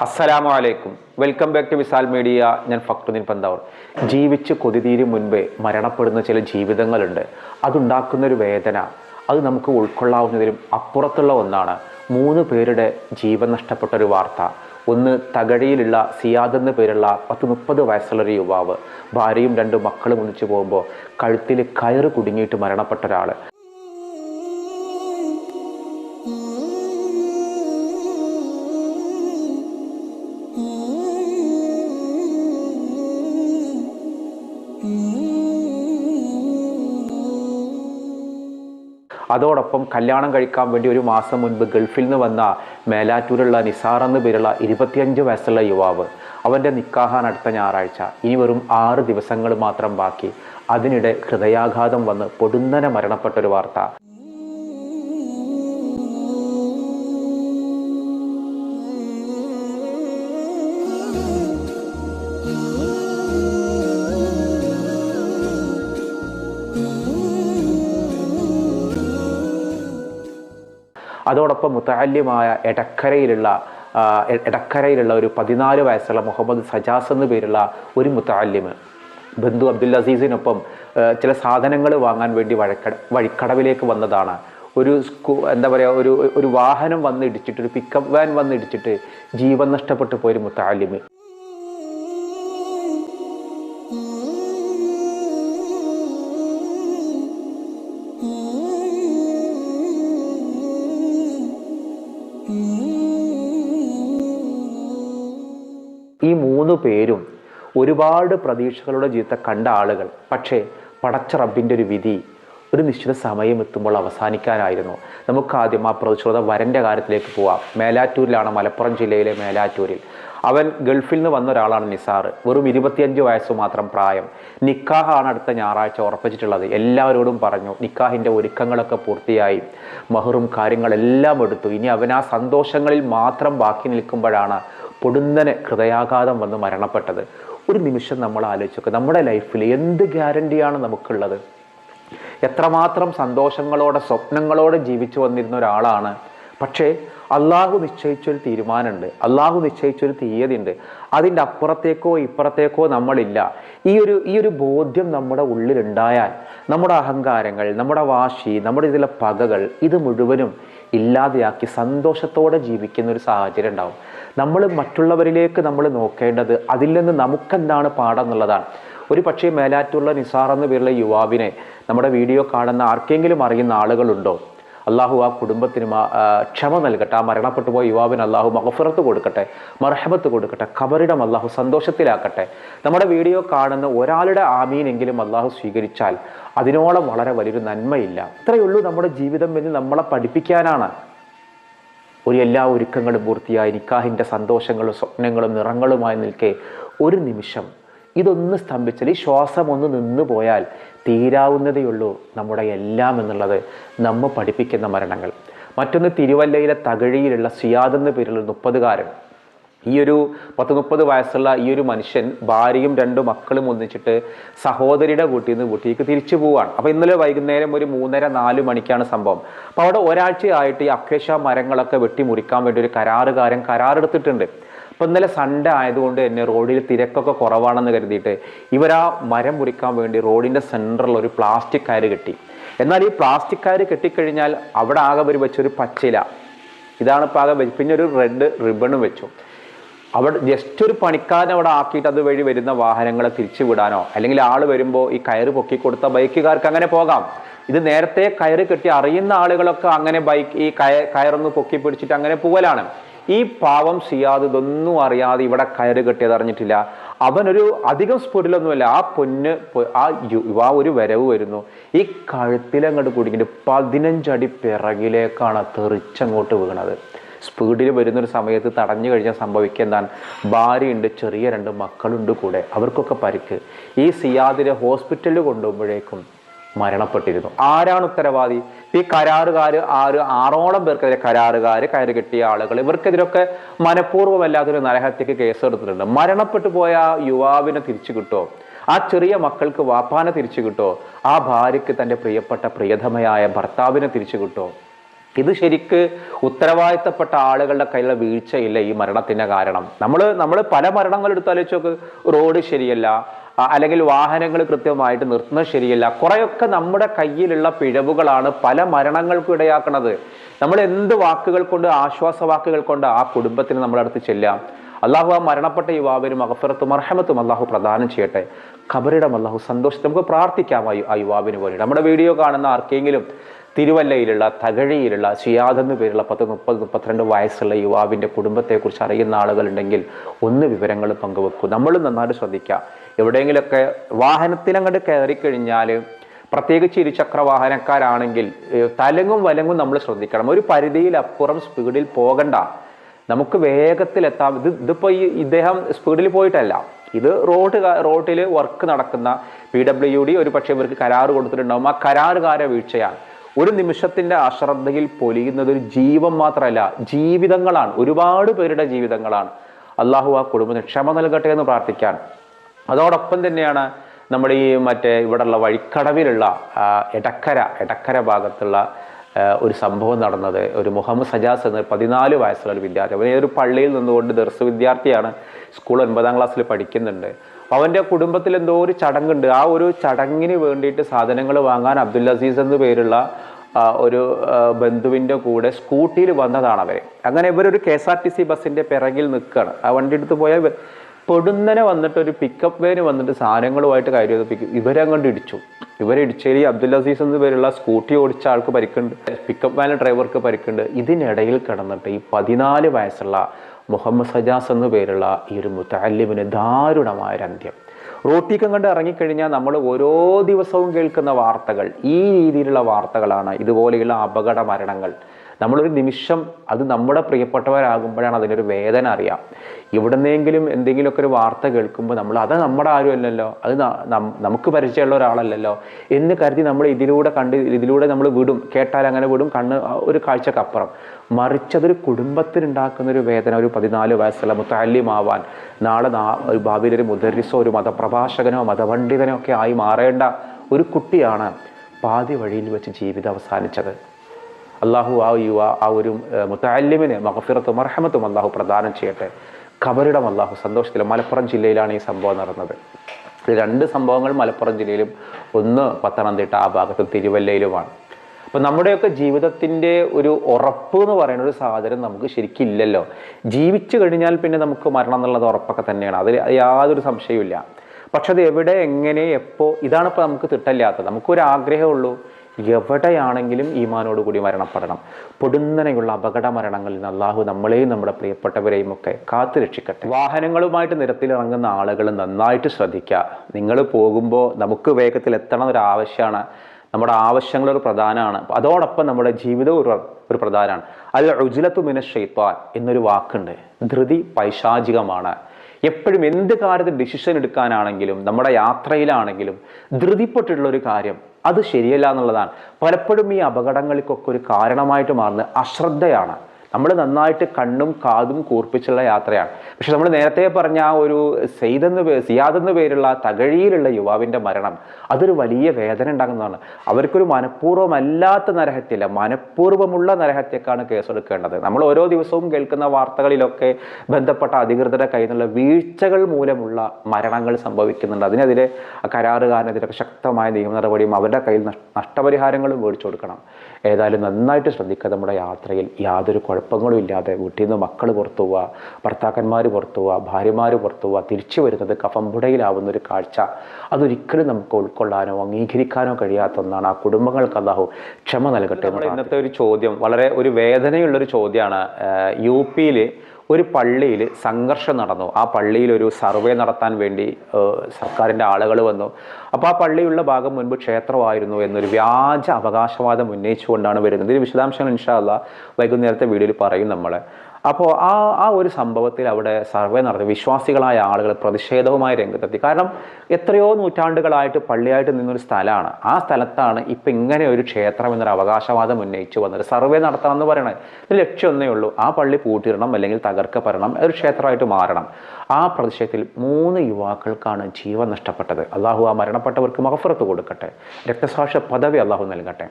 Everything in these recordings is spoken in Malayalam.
അസ്സലാമു അലൈക്കും. Welcome back to Visal media. ഞാൻ ഫക്രുദ്ദീൻ പന്താവർ. ജീവിച്ച് കൊതിതീരും മുൻപേ മരണപ്പെടുന്ന ചില ജീവിതങ്ങളുണ്ട്. അതുണ്ടാക്കുന്ന ഒരു വേദന. അത് നമുക്ക് ഉൾക്കൊള്ളാവുന്നതിലും അപ്പുറത്തുള്ള ഒന്നാണ്. മൂന്ന് പേരുടെ ജീവൻ നഷ്ടപ്പെട്ട ഒരു വാർത്ത. ഒന്ന് തകഴിയിലുള്ള സിയാദ് എന്ന പേരുള്ള പത്ത് മുപ്പത് വയസ്സുള്ള ഒരു യുവാവ്. ഭാര്യയും രണ്ട് മക്കളും ഒന്നിച്ചു പോകുമ്പോൾ കഴുത്തിൽ കയറ് കുടുങ്ങിയിട്ട് മരണപ്പെട്ട ഒരാൾ അതോടൊപ്പം കല്യാണം കഴിക്കാൻ വേണ്ടി ഒരു മാസം മുൻപ് ഗൾഫിൽ നിന്ന് വന്ന മേലാറ്റൂരുള്ള നിസാർ എന്ന പേരുള്ള ഇരുപത്തിയഞ്ച് വയസ്സുള്ള യുവാവ് അവന്റെ നിക്കാഹാൻ അടുത്ത ഞായറാഴ്ച. ഇനി വെറും ആറ് ദിവസങ്ങൾ മാത്രം ബാക്കി. അതിനിടെ ഹൃദയാഘാതം വന്ന് പൊടുന്നനെ മരണപ്പെട്ട ഒരു വാർത്ത അതോടൊപ്പം മുത്തല്യമായ എടക്കരയിലുള്ള എടക്കരയിലുള്ള ഒരു പതിനാല് വയസ്സുള്ള മുഹമ്മദ് സജാസ് എന്നു പേരുള്ള ഒരു മുത്തല്യമ് ബന്ധു അബ്ദുൽ അസീസിനൊപ്പം ചില സാധനങ്ങൾ വാങ്ങാൻ വേണ്ടി വഴക്കട വഴിക്കടവിലേക്ക് വന്നതാണ്. ഒരു സ്കൂ എന്താ പറയുക ഒരു ഒരു വാഹനം വന്നിടിച്ചിട്ട് ഒരു പിക്കപ്പ് വാൻ വന്നിടിച്ചിട്ട് ജീവൻ നഷ്ടപ്പെട്ടു പോയൊരു മുത്തല്യമ് ഈ മൂന്ന് പേരും ഒരുപാട് പ്രതീക്ഷകളുടെ ജീവിതത്തെ കണ്ട ആളുകൾ. പക്ഷേ പടച്ച റബ്ബിന്റെ ഒരു വിധി ഒരു നിശ്ചിത സമയം എത്തുമ്പോൾ അവസാനിക്കാനായിരുന്നു. നമുക്കാദ്യം ആ പ്രതിഷേധ വരന്റെ കാര്യത്തിലേക്ക് പോവാം. മേലാറ്റൂരിലാണ് മലപ്പുറം ജില്ലയിലെ മേലാറ്റൂരിൽ. അവൻ ഗൾഫിൽ നിന്ന് വന്ന ഒരാളാണ് നിസാർ. വെറും ഇരുപത്തിയഞ്ച് വയസ്സ് മാത്രം പ്രായം. നിക്കാഹാണ് അടുത്ത ഞായറാഴ്ച ഉറപ്പിച്ചിട്ടുള്ളത്. എല്ലാവരോടും പറഞ്ഞു. നിക്കാഹിന്റെ ഒരുക്കങ്ങളൊക്കെ പൂർത്തിയായി. മഹറും കാര്യങ്ങളെല്ലാം എടുത്തു. ഇനി അവൻ ആ സന്തോഷങ്ങളിൽ മാത്രം ബാക്കി നിൽക്കുമ്പോഴാണ് പൊടുന്നനെ ഹൃദയാഘാതം വന്ന് മരണപ്പെട്ടത്. ഒരു നിമിഷം നമ്മൾ ആലോചിച്ചൊക്കെ. നമ്മുടെ ലൈഫിൽ എന്ത് ഗ്യാരണ്ടിയാണ് നമുക്കുള്ളത്? എത്രമാത്രം സന്തോഷങ്ങളോടെ സ്വപ്നങ്ങളോടെ ജീവിച്ചു വന്നിരുന്ന ഒരാളാണ്. പക്ഷേ അള്ളാഹു നിശ്ചയിച്ചൊരു തീരുമാനമുണ്ട്. അള്ളാഹു നിശ്ചയിച്ചൊരു തീയതി ഉണ്ട് അതിന്റെ അപ്പുറത്തേക്കോ ഇപ്പുറത്തേക്കോ നമ്മളില്ല. ഈ ഒരു ഈ ഒരു ബോധ്യം നമ്മുടെ ഉള്ളിലുണ്ടായാൽ നമ്മുടെ അഹങ്കാരങ്ങൾ നമ്മുടെ വാശി നമ്മുടെ ഇതിലെ പകകൾ ഇത് മുഴുവനും ഇല്ലാതെയാക്കി സന്തോഷത്തോടെ ജീവിക്കുന്ന ഒരു സാഹചര്യം ഉണ്ടാവും. നമ്മൾ മറ്റുള്ളവരിലേക്ക് നമ്മൾ നോക്കേണ്ടത് അതിൽ നിന്ന് നമുക്കെന്താണ് പാഠം എന്നുള്ളതാണ് ഒരു പക്ഷേ മേലാറ്റുള്ള നിസാർ എന്ന പേരുള്ള യുവാവിനെ നമ്മുടെ വീഡിയോ കാണുന്ന ആർക്കെങ്കിലും അറിയുന്ന ആളുകളുണ്ടോ? അള്ളാഹു ആ കുടുംബത്തിന് ക്ഷമ നൽകട്ടെ. ആ മരണപ്പെട്ടു പോയ യുവാവിന് അള്ളാഹു മഹഫുറത്ത് കൊടുക്കട്ടെ മർഹബത്ത് കൊടുക്കട്ടെ ഖബറിടം അള്ളാഹു സന്തോഷത്തിലാക്കട്ടെ. നമ്മുടെ വീഡിയോ കാണുന്ന ഒരാളുടെ ആമീനെങ്കിലും അള്ളാഹു സ്വീകരിച്ചാൽ അതിനോളം വളരെ വലിയൊരു നന്മയില്ല. ഇത്രയേ ഉള്ളൂ നമ്മുടെ ജീവിതം എന്ന് നമ്മളെ പഠിപ്പിക്കാനാണ്. ഒരു എല്ലാ ഒരുക്കങ്ങളും പൂർത്തിയായി നിക്കാഹിന്റെ സന്തോഷങ്ങളും സ്വപ്നങ്ങളും നിറങ്ങളുമായി നിൽക്കെ ഒരു നിമിഷം ഇതൊന്ന് സ്തംഭിച്ചാൽ ഈ ശ്വാസം ഒന്ന് നിന്നു പോയാൽ തീരാവുന്നതേയുള്ളൂ നമ്മുടെ എല്ലാം എന്നുള്ളത് നമ്മൾ പഠിപ്പിക്കുന്ന മരണങ്ങൾ. മറ്റൊന്ന് തിരുവല്ലയിലെ തകഴിയിലുള്ള സിയാദ് എന്ന പേരുള്ള മുപ്പതുകാരൻ. ഈ ഒരു പത്ത് മുപ്പത് വയസ്സുള്ള ഈ ഒരു മനുഷ്യൻ ഭാര്യയും രണ്ട് മക്കളും ഒന്നിച്ചിട്ട് സഹോദരിയുടെ വീട്ടിൽ നിന്ന് വീട്ടിലേക്ക് തിരിച്ചു പോവാണ്. അപ്പോൾ ഇന്നലെ വൈകുന്നേരം ഒരു മൂന്നര നാല് മണിക്കാണ് സംഭവം. അപ്പോൾ അവിടെ ഒരാഴ്ചയായിട്ട് ഈ അക്വേഷ മരങ്ങളൊക്കെ വെട്ടിമുറിക്കാൻ വേണ്ടി ഒരു കരാറുകാരൻ കരാറെടുത്തിട്ടുണ്ട്. അപ്പോൾ ഇന്നലെ സൺഡേ ആയതുകൊണ്ട് തന്നെ റോഡിൽ തിരക്കൊക്കെ കുറവാണെന്ന് കരുതിയിട്ട് ഇവരാ മരം മുറിക്കാൻ വേണ്ടി റോഡിന്റെ സെന്ററിൽ ഒരു പ്ലാസ്റ്റിക് കയറ് കെട്ടി. എന്നാൽ ഈ പ്ലാസ്റ്റിക് കയറ് കെട്ടിക്കഴിഞ്ഞാൽ അവിടെ ആകെ ഒരു വെച്ചൊരു പച്ചില. ഇതാണ് ഇപ്പോൾ ആകെ വെച്ച് പിന്നെ ഒരു റെഡ് റിബണും വെച്ചു. അവിടെ ജസ്റ്റ് ഒരു പണിക്കാരൻ അവിടെ ആക്കിയിട്ട് അതുവഴി വരുന്ന വാഹനങ്ങളെ തിരിച്ചു വിടാനോ അല്ലെങ്കിൽ ആൾ വരുമ്പോൾ ഈ കയറ് പൊക്കി കൊടുത്ത ബൈക്കുകാർക്ക് അങ്ങനെ പോകാം. ഇത് നേരത്തെ കയറ് കെട്ടി അറിയുന്ന ആളുകളൊക്കെ അങ്ങനെ ബൈക്ക് ഈ കയ കയറൊന്ന് പൊക്കി പിടിച്ചിട്ട് അങ്ങനെ പോകലാണ് ഈ പാവം സിയാദ് ഇതൊന്നും അറിയാതെ ഇവിടെ കയറ് കെട്ടിയത് അറിഞ്ഞിട്ടില്ല. അവനൊരു അധികം സ്ഫുരിലൊന്നുമില്ല. ആ പൊന്ന് ആ യുവാ ഒരു വരവ് വരുന്നു. ഈ കഴുത്തിലങ്ങോട്ട് കുടുങ്ങിയിട്ട് പതിനഞ്ചടി പിറകിലേക്കാണ് തെറിച്ചങ്ങോട്ട് വീണത്. സ്പീഡിൽ വരുന്നൊരു സമയത്ത് തടഞ്ഞു കഴിഞ്ഞാൽ സംഭവിക്കുക എന്താണ്? ഭാര്യയുണ്ട് ചെറിയ രണ്ട് മക്കളുണ്ട് കൂടെ. അവർക്കൊക്കെ പരിക്ക്. ഈ സിയാദിനെ ഹോസ്പിറ്റലിൽ കൊണ്ടുപോകുമ്പോഴേക്കും മരണപ്പെട്ടിരുന്നു. ആരാണ് ഉത്തരവാദി? ഈ കരാറുകാർ ആറ് ആറോളം പേർക്കെതിരെ കരാറുകാർ കയറി കിട്ടിയ ആളുകൾ ഇവർക്കെതിരൊക്കെ മനഃപൂർവമല്ലാത്തൊരു നരഹത്യക്ക് കേസെടുത്തിട്ടുണ്ട്. മരണപ്പെട്ടു പോയ ആ യുവാവിനെ തിരിച്ചു കിട്ടുമോ ആ ചെറിയ മക്കൾക്ക് വാപ്പാനെ തിരിച്ചു കിട്ടുമോ ആ ഭാര്യയ്ക്ക് തന്റെ പ്രിയപ്പെട്ട പ്രിയതമയായ ഭർത്താവിനെ തിരിച്ചു കിട്ടുമോ ഇത് ശരിക്ക് ഉത്തരവാദിത്തപ്പെട്ട ആളുകളുടെ കയ്യിലുള്ള വീഴ്ചയില്ല ഈ മരണത്തിന്റെ കാരണം. നമ്മൾ നമ്മൾ പല മരണങ്ങൾ എടുത്താലോചിച്ച് നോക്ക്. റോഡ് ശരിയല്ല. അല്ലെങ്കിൽ വാഹനങ്ങൾ കൃത്യമായിട്ട് നിർത്തുന്നത് ശരിയല്ല. കുറെയൊക്കെ നമ്മുടെ കയ്യിലുള്ള പിഴവുകളാണ് പല മരണങ്ങൾക്കും ഇടയാക്കുന്നത് നമ്മൾ എന്ത് വാക്കുകൾ കൊണ്ട് ആശ്വാസ വാക്കുകൾ കൊണ്ട് ആ കുടുംബത്തിന് നമ്മുടെ അടുത്ത് ചെല്ലാം. അള്ളാഹു ആ മരണപ്പെട്ട യുവാവിനും അഗഫറത്തും അർഹമത്തും അള്ളാഹു പ്രദാനം ചെയ്യട്ടെ. ഖബറിടം അള്ളാഹു സന്തോഷത്തെ നമുക്ക് പ്രാർത്ഥിക്കാം ആ യുവാവിന് വേണ്ടി. നമ്മുടെ വീഡിയോ കാണുന്ന ആർക്കെങ്കിലും തിരുവല്ലയിലുള്ള തകഴിയിലുള്ള സിയാദെന്ന് പേരുള്ള പത്ത് മുപ്പത് മുപ്പത്തിരണ്ട് വയസ്സുള്ള യുവാവിന്റെ കുടുംബത്തെക്കുറിച്ച് അറിയുന്ന ആളുകളുണ്ടെങ്കിൽ ഒന്ന് വിവരങ്ങൾ പങ്കുവെക്കും. നമ്മൾ നന്നായിട്ട് ശ്രദ്ധിക്കുക എവിടെയെങ്കിലുമൊക്കെ വാഹനത്തിലങ്ങോട്ട് കയറി കഴിഞ്ഞാൽ പ്രത്യേകിച്ച് ഇരുചക്ര വാഹനക്കാരാണെങ്കിൽ തലങ്ങും വലങ്ങും നമ്മൾ ശ്രദ്ധിക്കണം. ഒരു പരിധിയിലപ്പുറം സ്പീഡിൽ പോകണ്ട. നമുക്ക് വേഗത്തിൽ എത്താം ഇത് ഇതിപ്പോൾ ഈ ഇദ്ദേഹം സ്പീഡിൽ പോയിട്ടല്ല. ഇത് റോഡ് റോഡിൽ വർക്ക് നടക്കുന്ന പി ഡബ്ല്യു ഡി ഒരു പക്ഷേ ഇവർക്ക് കരാറ് കൊടുത്തിട്ടുണ്ടാകും ആ കരാറുകാര വീഴ്ചയാണ്. ഒരു നിമിഷത്തിന്റെ അശ്രദ്ധയിൽ പൊലിയുന്നത് ഒരു ജീവൻ മാത്രമല്ല ജീവിതങ്ങളാണ്. ഒരുപാട് പേരുടെ ജീവിതങ്ങളാണ്. അള്ളാഹു ആ കുടുംബത്തിന് ക്ഷമ നൽകട്ടെ എന്ന് പ്രാർത്ഥിക്കാൻ. അതോടൊപ്പം തന്നെയാണ് നമ്മുടെ ഈ മറ്റേ ഇവിടെയുള്ള വഴിക്കടവിലുള്ള എടക്കര എടക്കര ഭാഗത്തുള്ള ഒരു സംഭവം നടന്നത്. ഒരു മുഹമ്മദ് സജാസ് എന്ന പതിനാല് വയസ്സുള്ള ഒരു വിദ്യാർത്ഥി. അവൻ ഒരു പള്ളിയിൽ നിന്നുകൊണ്ട് ദർസ് വിദ്യാർത്ഥിയാണ് സ്കൂൾ ഒൻപതാം ക്ലാസ്സിൽ പഠിക്കുന്നുണ്ട്. അവന്റെ കുടുംബത്തിൽ എന്തോ ഒരു ചടങ്ങുണ്ട്. ആ ഒരു ചടങ്ങിന് വേണ്ടിയിട്ട് സാധനങ്ങൾ വാങ്ങാൻ അബ്ദുൽ അസീസ് എന്ന് പേരുള്ള ഒരു ബന്ധുവിന്റെ കൂടെ സ്കൂട്ടിയിൽ വന്നതാണ് അവർ അങ്ങനെ ഇവരൊരു K S R T C ബസ്സിന്റെ പിറകിൽ നിൽക്കുകയാണ് ആ വണ്ടി എടുത്ത് പോയാൽ പൊടുന്നനെ വന്നിട്ട് ഒരു പിക്കപ്പ് വേന് വന്നിട്ട് സാധനങ്ങളുമായിട്ട് കാര്യം ചെയ്തപ്പോൾ ഇവരെ അങ്ങോട്ട് ഇടിച്ചു. ഇവരെ ഇടിച്ചേരി അബ്ദുൽ അസീസ് എന്ന് പേരുള്ള സ്കൂട്ടി ഓടിച്ച ആൾക്ക് പരിക്കുണ്ട്. പിക്കപ്പ് വാൻ ഡ്രൈവർക്ക് പരിക്കുണ്ട്. ഇതിനിടയിൽ കിടന്നിട്ട് ഈ പതിനാല് വയസ്സുള്ള മുഹമ്മദ് സജാസ് എന്ന് പേരുള്ള ഈ ഒരു മുത്തല്ലിമിന് ദാരുണമായ ഒരു അന്ത്യം. റോട്ടിക്കം കണ്ട് ഇറങ്ങിക്കഴിഞ്ഞാൽ നമ്മൾ ഓരോ ദിവസവും കേൾക്കുന്ന വാർത്തകൾ ഈ രീതിയിലുള്ള വാർത്തകളാണ് ഇതുപോലെയുള്ള അപകട മരണങ്ങൾ. നമ്മളൊരു നിമിഷം അത് നമ്മുടെ പ്രിയപ്പെട്ടവരാകുമ്പോഴാണ് അതിനൊരു വേദന അറിയാം. എവിടുന്നെങ്കിലും എന്തെങ്കിലുമൊക്കെ ഒരു വാർത്ത കേൾക്കുമ്പോൾ നമ്മൾ അത് നമ്മുടെ ആരും അല്ലല്ലോ അത് നമുക്ക് പരിചയമുള്ള ഒരാളല്ലല്ലോ എന്ന് കരുതി നമ്മൾ ഇതിലൂടെ കണ്ട് ഇതിലൂടെ നമ്മൾ വിടും. കേട്ടാൽ അങ്ങനെ വിടും. കണ്ണ് ഒരു കാഴ്ചക്കപ്പുറം മറിച്ചതൊരു കുടുംബത്തിനുണ്ടാക്കുന്ന ഒരു വേദന ഒരു പതിനാല് വയസ്സുള്ള മുത്താല്യമാവാൻ നാളെ ഒരു ഭാവിയിൽ ഒരു മുദരിസോ ഒരു മതപ്രഭാഷകനോ മതപണ്ഡിതനോ ഒക്കെ ആയി മാറേണ്ട ഒരു കുട്ടിയാണ് പാതി വഴിയിൽ വെച്ച് ജീവിതം അവസാനിച്ചത്. അള്ളാഹു ആ യുവ ആ ഒരു മുത്താലിമിന് മഹഫിറത്തും മർഹമത്തും അള്ളാഹു പ്രദാനം ചെയ്യട്ടെ. കബറിടം അള്ളാഹു സന്തോഷത്തിൽ മലപ്പുറം ജില്ലയിലാണ് ഈ സംഭവം നടന്നത്. രണ്ട് സംഭവങ്ങൾ മലപ്പുറം ജില്ലയിലും ഒന്ന് പത്തനംതിട്ട ആ ഭാഗത്തും തിരുവല്ലയിലുമാണ്. അപ്പം നമ്മുടെയൊക്കെ ജീവിതത്തിന്റെ ഒരു ഉറപ്പ് എന്ന് പറയുന്ന ഒരു സാധനം നമുക്ക് ശരിക്കില്ലല്ലോ. ജീവിച്ചു കഴിഞ്ഞാൽ പിന്നെ നമുക്ക് മരണം എന്നുള്ളത് ഉറപ്പൊക്കെ തന്നെയാണ്. അതിൽ യാതൊരു സംശയവുമില്ല. പക്ഷെ അത് എവിടെ എങ്ങനെ എപ്പോൾ ഇതാണ് ഇപ്പോൾ നമുക്ക് തിട്ടല്ലാത്തത്. നമുക്കൊരു ആഗ്രഹമുള്ളൂ എവിടെയാണെങ്കിലും ഈമാനോട് കൂടി മരണപ്പെടണം. പൊടുന്നനെയുള്ള അപകട മരണങ്ങളിൽ നിന്ന് അള്ളാഹു നമ്മളെയും നമ്മുടെ പ്രിയപ്പെട്ടവരെയും ഒക്കെ കാത്തു രക്ഷിക്കട്ടെ. വാഹനങ്ങളുമായിട്ട് നിരത്തിലിറങ്ങുന്ന ആളുകൾ നന്നായിട്ട് ശ്രദ്ധിക്കുക. നിങ്ങൾ പോകുമ്പോൾ നമുക്ക് വേഗത്തിൽ എത്തണം ഒരു ആവശ്യമാണ്. നമ്മുടെ ആവശ്യങ്ങൾ ഒരു പ്രധാനമാണ്. അതോടൊപ്പം നമ്മുടെ ജീവിതവും ഒരു ഒരു പ്രധാനമാണ്. അതിൽ ഉജുലത്തു മിന ഷെയ്ത്താൻ എന്നൊരു വാക്കുണ്ട്. ധൃതി പൈശാചികമാണ്. എപ്പോഴും എന്ത് കാര്യത്തിൽ ഡിസിഷൻ എടുക്കാനാണെങ്കിലും നമ്മുടെ യാത്രയിലാണെങ്കിലും ധൃതിപ്പെട്ടിട്ടുള്ള ഒരു കാര്യം അത് ശരിയല്ല എന്നുള്ളതാണ്. പലപ്പോഴും ഈ അപകടങ്ങൾക്കൊക്കെ ഒരു കാരണമായിട്ട് മാറുന്നത് അശ്രദ്ധയാണ്. നമ്മൾ നന്നായിട്ട് കണ്ണും കാതും കൂർപ്പിച്ചുള്ള യാത്രയാണ്. പക്ഷെ നമ്മൾ നേരത്തെ പറഞ്ഞ ആ ഒരു സെയ്തെന്ന് പേ സിയാദ് എന്ന് പേരുള്ള തകഴിയിലുള്ള യുവാവിന്റെ മരണം അതൊരു വലിയ വേദന ഉണ്ടാകുന്നതാണ് അവർക്കൊരു മനഃപൂർവമല്ലാത്ത നരഹത്യല്ല മനഃപൂർവമുള്ള നരഹത്യക്കാണ് കേസെടുക്കേണ്ടത്. നമ്മൾ ഓരോ ദിവസവും കേൾക്കുന്ന വാർത്തകളിലൊക്കെ ബന്ധപ്പെട്ട അധികൃതരുടെ കയ്യിൽ നിന്നുള്ള വീഴ്ചകൾ മൂലമുള്ള മരണങ്ങൾ സംഭവിക്കുന്നുണ്ട്. അതിനെതിരെ കരാറുകാരനെതിരെ ശക്തമായ നിയമ നടപടിയും അവരുടെ കയ്യിൽ നഷ്ടപരിഹാരങ്ങളും മേടിച്ചു കൊടുക്കണം. ഏതായാലും നന്നായിട്ട് ശ്രദ്ധിക്കുക നമ്മുടെ യാത്രയിൽ യാതൊരു കുഴപ്പങ്ങളും ഇല്ലാതെ വീട്ടിൽ നിന്ന് മക്കൾ പുറത്തു പോവുക ഭർത്താക്കന്മാർ പുറത്തു പോവുക ഭാര്യമാർ പുറത്തു പോവുക തിരിച്ചു വരുന്നത് കഫമ്പുടയിലാവുന്ന ഒരു കാഴ്ച. അതൊരിക്കലും നമുക്ക് ഉൾക്കൊള്ളാനോ അംഗീകരിക്കാനോ കഴിയാത്ത ഒന്നാണ് ആ കുടുംബങ്ങൾക്ക് അല്ലാഹു ക്ഷമ നൽകട്ടെ ഇന്നത്തെ ഒരു ചോദ്യം വളരെ ഒരു വേദനയുള്ളൊരു ചോദ്യമാണ്. യു പിയിൽ ഒരു പള്ളിയിൽ സംഘർഷം നടന്നു. ആ പള്ളിയിൽ ഒരു സർവേ നടത്താൻ വേണ്ടി സർക്കാരിന്റെ ആളുകൾ വന്നു. അപ്പോൾ ആ പള്ളിയുള്ള ഭാഗം മുൻപ് ക്ഷേത്രമായിരുന്നു എന്നൊരു വ്യാജ അവകാശവാദം ഉന്നയിച്ചുകൊണ്ടാണ് വരുന്നത്. ഇതിന് വിശദാംശങ്ങൾ ഇൻഷാല്ല വൈകുന്നേരത്തെ വീഡിയോയിൽ പറയും നമ്മൾ അപ്പോൾ ആ ആ ഒരു സംഭവത്തിൽ അവിടെ സർവേ നടത്തി വിശ്വാസികളായ ആളുകൾ പ്രതിഷേധവുമായി രംഗത്തെത്തി. കാരണം എത്രയോ നൂറ്റാണ്ടുകളായിട്ട് പള്ളിയായിട്ട് നിന്നൊരു സ്ഥലമാണ്. ആ സ്ഥലത്താണ് ഇപ്പം ഇങ്ങനെ ഒരു ക്ഷേത്രം എന്നൊരു അവകാശവാദം ഉന്നയിച്ചു വന്നത്. സർവേ നടത്തണം എന്ന് പറയണത് ലക്ഷ്യം ഒന്നേ ഉള്ളൂ. ആ പള്ളി പൂട്ടിയിടണം അല്ലെങ്കിൽ തകർക്കപ്പെടണം. ഒരു ക്ഷേത്രമായിട്ട് മാറണം. ആ പ്രതിഷേധത്തിൽ മൂന്ന് യുവാക്കൾക്കാണ് ജീവൻ നഷ്ടപ്പെട്ടത്. അള്ളാഹു ആ മരണപ്പെട്ടവർക്ക് മഹഫുറത്ത് കൊടുക്കട്ടെ. രക്തസാക്ഷി പദവി അള്ളാഹു നൽകട്ടെ.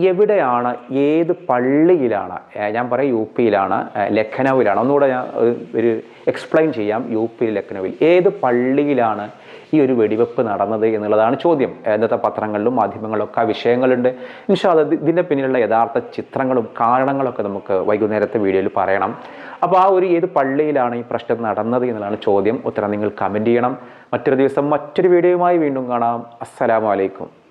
എവിടെയാണ് ഏത് പള്ളിയിലാണ് ഞാൻ പറയാം യു പിയിലാണ് ലഖ്നൗവിലാണ്. ഒന്നുകൂടെ ഞാൻ ഒരു- എക്സ്പ്ലെയിൻ ചെയ്യാം യു പി ലഖ്നൗവിൽ. ഏത് പള്ളിയിലാണ് ഈ ഒരു വെടിവെപ്പ് നടന്നത് എന്നുള്ളതാണ് ചോദ്യം. ഇന്നത്തെ പത്രങ്ങളിലും മാധ്യമങ്ങളിലൊക്കെ ആ വിഷയങ്ങളുണ്ട്. ഇൻഷാൽ ഇതിന്റെ പിന്നിലുള്ള യഥാർത്ഥ ചിത്രങ്ങളും കാരണങ്ങളൊക്കെ നമുക്ക് വൈകുന്നേരത്തെ വീഡിയോയിൽ പറയണം. അപ്പോൾ ആ ഒരു ഏത് പള്ളിയിലാണ് ഈ പ്രശ്നം നടന്നത് എന്നുള്ളതാണ് ചോദ്യം. ഉത്തരം നിങ്ങൾ കമന്റ് ചെയ്യണം. മറ്റൊരു ദിവസം മറ്റൊരു വീഡിയോയുമായി വീണ്ടും കാണാം. അസ്സലാമു അലൈക്കും.